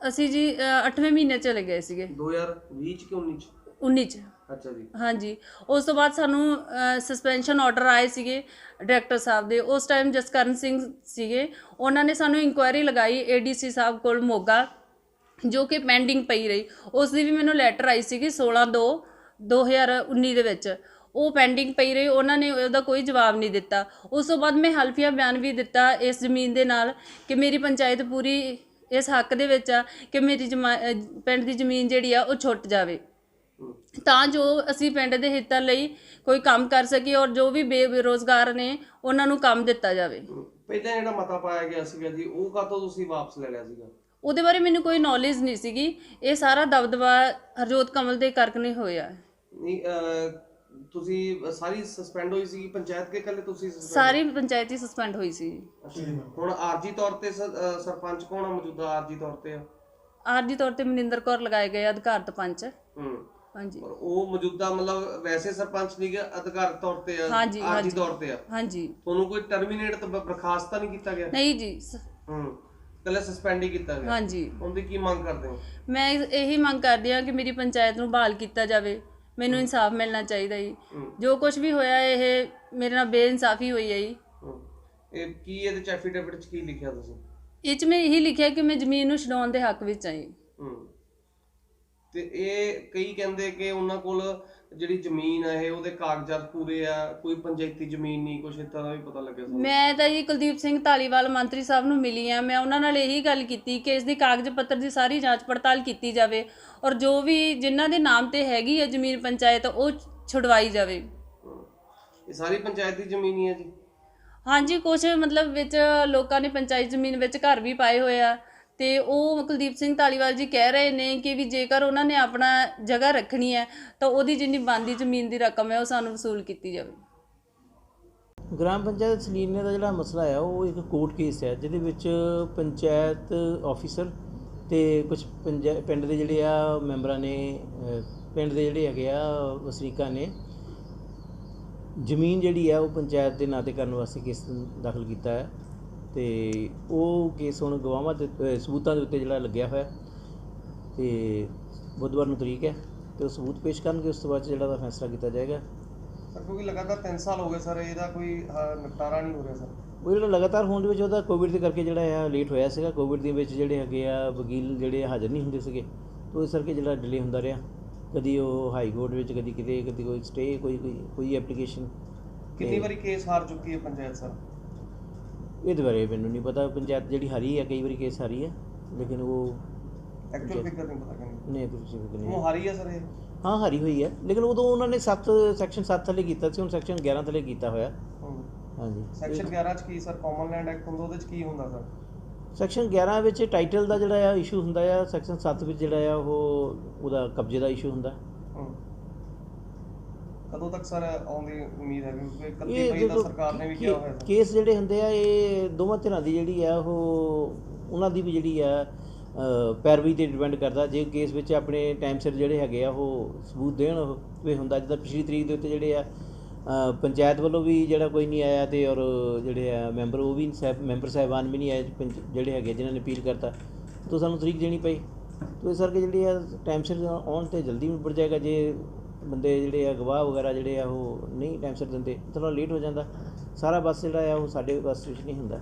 S5: ਅਸੀਂ ਜੀ 8ਵੇਂ ਮਹੀਨੇ ਚਲੇ ਗਏ ਸੀਗੇ।
S3: 2020 ਚ ਕਿ 19 ਚ?
S5: 19 ਚ।
S3: ਅੱਛਾ ਜੀ।
S5: ਹਾਂਜੀ। ਉਸ ਤੋਂ ਬਾਅਦ ਸਾਨੂੰ ਸਸਪੈਂਸ਼ਨ ਆਰਡਰ ਆਏ ਸੀਗੇ ਡਾਇਰੈਕਟਰ ਸਾਹਿਬ ਦੇ। ਉਸ ਟਾਈਮ ਜਸਕਰਨ ਸਿੰਘ ਸੀਗੇ। ਉਹਨਾਂ ਨੇ ਸਾਨੂੰ ਇਨਕੁਆਇਰੀ ਲਗਾਈ ਏਡੀਸੀ ਸਾਹਿਬ ਕੋਲ ਮੋਗਾ ਜੋ ਕਿ ਪੈਂਡਿੰਗ ਪਈ ਰਹੀ। ਉਸ ਦੀ ਵੀ ਮੈਨੂੰ ਲੈਟਰ ਆਈ ਸੀਗੀ 16 2 2019 ਦੇ ਵਿੱਚ। ਉਹ ਪੈਂਡਿੰਗ ਪਈ ਰਹੀ। ਉਹਨਾਂ ਨੇ ਉਹਦਾ ਕੋਈ ਜਵਾਬ ਨਹੀਂ ਦਿੱਤਾ। ਉਸ ਤੋਂ ਬਾਅਦ ਮੈਂ ਹਲਫੀਆ ਬਿਆਨ ਵੀ ਦਿੱਤਾ ਇਸ ਜ਼ਮੀਨ ਦੇ ਨਾਲ ਕਿ ਮੇਰੀ ਪੰਚਾਇਤ ਪੂਰੀ ਇਸ ਹੱਕ ਦੇ ਵਿੱਚ ਆ ਕਿ ਮੇਰੀ ਜਮਾ- ਅਹ ਪਿੰਡ ਦੀ ਜ਼ਮੀਨ ਜਿਹੜੀ ਆ ਉਹ ਛੁੱਟ ਜਾਵੇ। ਤਾਂ ਜੋ ਅਸੀਂ ਪਿੰਡ ਦੇ ਹਿੱਤਾਂ ਲਈ ਕੋਈ ਕੰਮ ਕਰ ਸਕੀਏ ਔਰ ਜੋ ਵੀ ਬੇਰੁਜ਼ਗਾਰ ਨੇ ਉਹਨਾਂ ਨੂੰ ਕੰਮ ਦਿੱਤਾ ਜਾਵੇ।
S3: ਪਹਿਲਾਂ ਜਿਹੜਾ ਮਤਾ ਪਾਇਆ ਗਿਆ ਸੀਗਾ ਜੀ ਉਹ ਕਾਹਤੋਂ ਤੁਸੀਂ ਵਾਪਸ ਲੈ ਲਿਆ ਸੀਗਾ?
S5: ਉਹਦੇ ਬਾਰੇ ਮੈਨੂੰ ਕੋਈ ਨੌਲੇਜ ਨਹੀਂ ਸੀਗੀ। ਇਹ ਸਾਰਾ ਦਬਦਬਾ ਹਰਜੋਤ ਕਮਲ ਦੇ ਕਰਕੇ ਨਹੀਂ ਹੋਇਆ।
S3: ਨਹੀਂ ਅਹ, ਤੁਸੀਂ ਸਾਰੀ ਸਸਪੈਂਡ ਹੋਈ ਸੀ ਪੰਚਾਇਤ ਕੇ ਕੱਲੇ ਤੁਸੀਂ suspend?
S5: ਸਾਰੀ ਪੰਚਾਇਤੀ ਸਸਪੈਂਡ ਹੋਈ ਸੀ।
S3: ਅੱਛਾ ਜੀ। ਹੁਣ ਆਰਜੀ ਤੌਰ ਤੇ ਸ- ਸਰਪੰਚ ਕੌਣ ਆ ਮੌਜੂਦਾ ਆਰਜੀ ਤੌਰ ਤੇ ਆ?
S5: ਆਰਜੀ ਤੌਰ ਤੇ ਮਨਿੰਦਰ ਕੌਰ ਲਗਾਏ ਗਏ ਅਧਿਕਾਰਤ ਪੰਚ।
S3: ਹੂੰ।
S5: ਹਾਂਜੀ।
S3: ਔਰ ਉਹ ਮੌਜੂਦਾ ਮਤਲਬ ਵੈਸੇ ਸਰਪੰਚ ਨਹੀਂ ਗਾ ਅਧਿਕਾਰ ਤੌਰ ਤੇ ਆ
S5: ਹਾਂਜੀ,
S3: ਆਰਜੀ
S5: ਹਾਂਜੀ।
S3: ਤੌਰ ਤੇ ਆ।
S5: ਹਾਂਜੀ।
S3: ਤੁਹਾਨੂੰ ਕੋਈ ਟਰਮੀਨੇਟ ਤਾਂ ਬ- ਬਰਖਾਸਤ ਤਾਂ ਨਹੀਂ ਕੀਤਾ ਗਿਆ?
S5: ਨਹੀਂ ਜੀ ਸ-
S3: ਹੂੰ। ਕੱਲੇ ਸਸਪੈਂਡ ਹੀ ਕੀਤਾ ਗਿਆ?
S5: ਹਾਂਜੀ।
S3: ਉਹਦੀ ਕੀ ਮੰਗ ਕਰਦੇ ਹੋ?
S5: ਮੈਂ ਇਹ- ਇਹੀ ਮੰਗ ਕਰਦੀ ਹਾਂ ਕਿ ਮੇਰੀ ਪੰਚਾਇਤ ਨੂੰ ਬਹਾਲ ਕੀਤਾ ਜਾਵੇ। ਮੈਨੂੰ ਇਨਸਾਫ ਮਿਲਣਾ ਚਾਹੀਦਾ ਜੀ। ਜੋ ਕੁਝ ਵੀ ਹੋਇਆ ਇਹ ਮੇਰੇ ਨਾਲ ਬੇਇਨਸਾਫੀ ਹੋਈ ਹੈ ਜੀ।
S3: ਹੂੰ। ਇਹ ਕੀ ਇਹਦੇ ਚ ਐਫੀਡੇਵਿਟ ਚ ਕੀ ਲਿਖਿਆ ਤੁਸੀਂ?
S5: ਇਹ ਚ ਮੈਂ ਇਹੀ ਲਿਖਿਆ ਕਿ ਮੈਂ ਜ਼ਮੀਨ ਨੂੰ ਛਡਾਉਣ ਦੇ ਹੱਕ ਵਿੱਚ ਹੂੰ।
S3: ਤੇ ਇਹ ਕਈ ਕਹਿੰਦੇ ਕਿ ਉਹਨਾਂ ਕੋਲ ਜਿਹੜੀ ਜ਼ਮੀਨ ਹੈ ਇਹ ਉਹਦੇ ਕਾਗਜ਼ਾਤ ਪੂਰੇ ਆ ਕੋਈ ਪੰਚਾਇਤੀ ਜ਼ਮੀਨ ਨਹੀਂ ਕੁਛ ਇਦਾਂ ਦਾ ਵੀ ਪਤਾ ਲੱਗਿਆ ਸਾਨੂੰ।
S5: ਮੈਂ ਤਾਂ ਜੀ ਕੁਲਦੀਪ ਸਿੰਘ ਢਾਲੀਵਾਲ ਮੰਤਰੀ ਸਾਹਿਬ ਨੂੰ ਮਿਲੀ ਆ ਮੈਂ ਉਹਨਾਂ ਨਾਲ ਇਹੀ ਗੱਲ ਕੀਤੀ ਕਿ ਇਸ ਦੀ ਕਾਗਜ਼ ਪੱਤਰ ਦੀ ਸਾਰੀ ਜਾਂਚ ਪੜਤਾਲ ਕੀਤੀ ਜਾਵੇ ਔਰ ਜੋ ਵੀ ਜਿਨ੍ਹਾਂ ਦੇ ਨਾਮ ਤੇ ਹੈਗੀ ਹੈ ਜ਼ਮੀਨ ਪੰਚਾਇਤ ਉਹ ਛੁਡਵਾਈ ਜਾਵੇ।
S3: ਇਹ ਸਾਰੀ ਪੰਚਾਇਤ ਦੀ ਜ਼ਮੀਨ ਹੀ ਹੈ ਜੀ?
S5: ਹਾਂਜੀ ਕੁਝ ਮਤਲਬ ਵਿੱਚ ਲੋਕਾਂ ਨੇ ਪੰਚਾਇਤ ਜ਼ਮੀਨ ਵਿੱਚ ਘਰ ਵੀ ਪਾਏ ਹੋਏ ਆ। ਤੇ ਉਹ ਕੁਲਦੀਪ ਸਿੰਘ ਧਾਲੀਵਾਲ ਜੀ ਕਹਿ ਰਹੇ ਨੇ ਕਿ ਵੀ ਜੇਕਰ ਉਹਨਾਂ ਨੇ ਆਪਣਾ ਜਗ੍ਹਾ ਰੱਖਣੀ ਹੈ, ਤਾਂ ਉਹਦੀ ਜਿੰਨੀ ਬੰਦੀ ਜ਼ਮੀਨ ਦੀ ਰਕਮ ਹੈ, ਉਹ ਸਾਨੂੰ ਵਸੂਲ ਕੀਤੀ ਜਾਵੇ।
S6: ਗ੍ਰਾਮ ਪੰਚਾਇਤ ਸਲੀਨੇ ਦਾ ਜਿਹੜਾ ਮਸਲਾ ਹੈ ਉਹ ਇੱਕ ਕੋਰਟ ਕੇਸ ਹੈ, ਜਿਹਦੇ ਵਿੱਚ ਪੰਚਾਇਤ ਆਫੀਸਰ ਤੇ ਕੁਝ ਪਿੰਡ ਦੇ ਜਿਹੜੇ ਆ ਮੈਂਬਰਾਂ ਨੇ ਪਿੰਡ ਦੇ ਜਿਹੜੇ ਹੈਗੇ ਆ ਵਸਨੀਕਾਂ ਨੇ, ਜ਼ਮੀਨ ਜਿਹੜੀ ਆ ਉਹ ਪੰਚਾਇਤ ਦੇ ਨਾਂ ਤੇ ਕਰਨ ਵਾਸਤੇ ਕੇਸ ਦਾਖਲ ਕੀਤਾ ਹੈ। ਤੇ ਉਹ ਕੇਸ ਹੁਣ ਗਵਾਹਾਂ ਦੇ ਸਬੂਤਾਂ ਦੇ ਉੱਤੇ ਜਿਹੜਾ ਲੱਗਿਆ ਹੋਇਆ। ਤੇ ਬੁੱਧਵਾਰ ਨੂੰ ਤਰੀਕ ਹੈ ਤੇ ਉਹ ਸਬੂਤ ਪੇਸ਼ ਕਰਨਗੇ ਉਸ ਤੋਂ ਬਾਅਦ 'ਚ ਜਿਹੜਾ ਦਾ ਫੈਸਲਾ ਕੀਤਾ ਜਾਏਗਾ।
S3: ਸਰ ਕਿਉਂਕਿ ਲਗਾਤਾਰ 3 ਸਾਲ ਹੋ ਗਏ ਸਰ ਇਹਦਾ ਕੋਈ ਅਹ, ਨਿਪਟਾਰਾ ਨਹੀਂ ਹੋ ਰਿਹਾ ਸਰ।
S6: ਉਹ ਜਿਹੜਾ ਲਗਾਤਾਰ ਹੋਣ ਦੇ ਵਿੱਚ ਉਹਦਾ ਕੋਵਿਡ ਦੇ ਕਰਕੇ ਜਿਹੜਾ ਆ ਲੇਟ ਹੋਇਆ ਸੀਗਾ। ਕੋਵਿਡ ਦੇ ਵਿੱਚ ਜਿਹੜੇ ਹੈਗੇ ਆ ਵਕੀਲ ਜਿਹੜੇ ਹਾਜ਼ਰ ਨਹੀਂ ਹੁੰਦੇ ਸੀਗੇ। ਤੋਂ ਇਸ ਕਰਕੇ ਜਿਹੜਾ ਡਿਲੇ ਹੁੰਦਾ ਰਿਹਾ। ਕਦੀ ਉਹ ਹਾਈ ਕੋਰਟ ਵਿੱਚ ਕਦੀ ਕਿਤੇ ਕਦੀ ਕੋਈ ਸਟੇ ਕੋਈ ਕੋਈ ਕੋਈ ਐਪਲੀਕੇਸ਼ਨ
S3: ਕਿੰਨੀ ਵਾਰੀ ਕੇਸ ਹਾਰ ਚੁੱਕੀ ਹੈ ਪੰਚਾਇਤ ਸਰ?
S6: ਇਹਦੇ ਬਾਰੇ ਮੈਨੂੰ ਨਹੀਂ ਪਤਾ ਪੰਚਾਇਤ ਜਿਹੜੀ ਹਾਰੀ ਹੈ ਕਈ ਵਾਰੀ ਕੇਸ ਹਾਰੀ ਹੈ ਲੇਕਿਨ ਉਹ
S3: ਐਕਚੁਅਲ ਫਿਗਰ ਨਹੀਂ ਪਤਾ ਕਿੰਨੀ
S6: ਨਹੀਂ ਕੁਝ ਨਹੀਂ
S3: ਉਹ ਹਾਰੀ ਹੈ ਸਰ ਇਹ?
S6: ਹਾਂ ਹਾਰੀ ਹੋਈ ਹੈ ਲੇਕਿਨ ਉਦੋਂ ਉਹਨਾਂ ਨੇ 7 ਸੈਕਸ਼ਨ 7 ਥੱਲੇ ਕੀਤਾ ਸੀ ਹੁਣ ਸੈਕਸ਼ਨ 11 ਥੱਲੇ ਕੀਤਾ ਹੋਇਆ। ਹਾਂਜੀ।
S3: ਸੈਕਸ਼ਨ 11 ਚ ਕੀ ਸਰ ਕਾਮਨ ਲੈਂਡ ਐਕਟ ਹੁੰਦਾ ਉਹਦੇ ਚ ਕੀ ਹੁੰਦਾ ਸਰ?
S6: ਸੈਕਸ਼ਨ 11 ਵਿੱਚ ਟਾਈਟਲ ਦਾ ਜਿਹੜਾ ਆ ਇਸ਼ੂ ਹੁੰਦਾ ਆ ਸੈਕਸ਼ਨ 7 ਵਿੱਚ ਜਿਹੜਾ ਆ ਉਹ ਉਹਦਾ ਕਬਜ਼ੇ ਦਾ ਇਸ਼ੂ ਹੁੰਦਾ।
S3: ਕਦੋਂ ਤੱਕ ਸਰ ਆਉਣ ਦੀ ਉਮੀਦ ਹੈ? ਕਿਉਂਕਿ
S6: ਇਹ
S3: 31 ਮਈ ਦਾ ਸਰਕਾਰ ਨੇ ਵੀ ਕਿਹਾ ਹੋਇਆ
S6: ਕੇ- ਕੇਸ ਜਿਹੜੇ ਹੁੰਦੇ ਆ ਇਹ ਦੋਵਾਂ ਧਿਰਾਂ ਦੀ ਜਿਹੜੀ ਆ ਉਹ ਉਹਨਾਂ ਦੀ ਵੀ ਜਿਹੜੀ ਆ ਪੈਰਵੀ ਤੇ ਡਿਪੈਂਡ ਕਰਦਾ। ਜੇ ਕੇਸ ਵਿੱਚ ਆਪਣੇ ਟਾਈਮ ਸਿਰ ਜਿਹੜੇ ਹੈਗੇ ਆ ਉਹ ਸਬੂਤ ਦੇਣ ਉਹ ਵੀ ਹੁੰਦਾ ਜਿੱਦਾਂ ਪਿਛਲੀ ਤਰੀਕ ਦੇ ਉੱਤੇ ਜਿਹੜੇ ਆ ਪੰਚਾਇਤ ਵੱਲੋਂ ਵੀ ਜਿਹੜਾ ਕੋਈ ਨਹੀਂ ਆਇਆ ਤੇ ਔਰ ਜਿਹੜੇ ਆ ਮੈਂਬਰ ਉਹ ਵੀ ਸਾਹਿਬ ਮੈਂਬਰ ਸਾਹਿਬਾਨ ਵੀ ਨਹੀਂ ਆਏ ਜਿਹੜੇ ਹੈਗੇ ਜਿਨ੍ਹਾਂ ਨੇ ਅਪੀਲ ਕਰਤਾ। ਤੋਂ ਸਾਨੂੰ ਤਰੀਕ ਦੇਣੀ ਪਈ। ਤੋਂ ਇਸ ਕਰਕੇ ਜਿਹੜੀ ਆ ਟਾਈਮ ਸਿਰ ਆਉਣ ਤੇ ਜਲਦੀ ਨਿਬੜ ਜਾਏਗਾ। ਜੇ ਬੰਦੇ ਜਿਹੜੇ ਆ, ਗਵਾਹ ਵਗੈਰਾ ਜਿਹੜੇ ਆ, ਉਹ ਨਹੀਂ ਟਾਈਮ ਸਿਰ ਦਿੰਦੇ ਥੋੜ੍ਹਾ ਲੇਟ ਹੋ ਜਾਂਦਾ। ਸਾਰਾ ਬਸ ਜਿਹੜਾ ਆ, ਉਹ ਸਾਡੇ ਬਸ ਵਿੱਚ ਨਹੀਂ ਹੁੰਦਾ।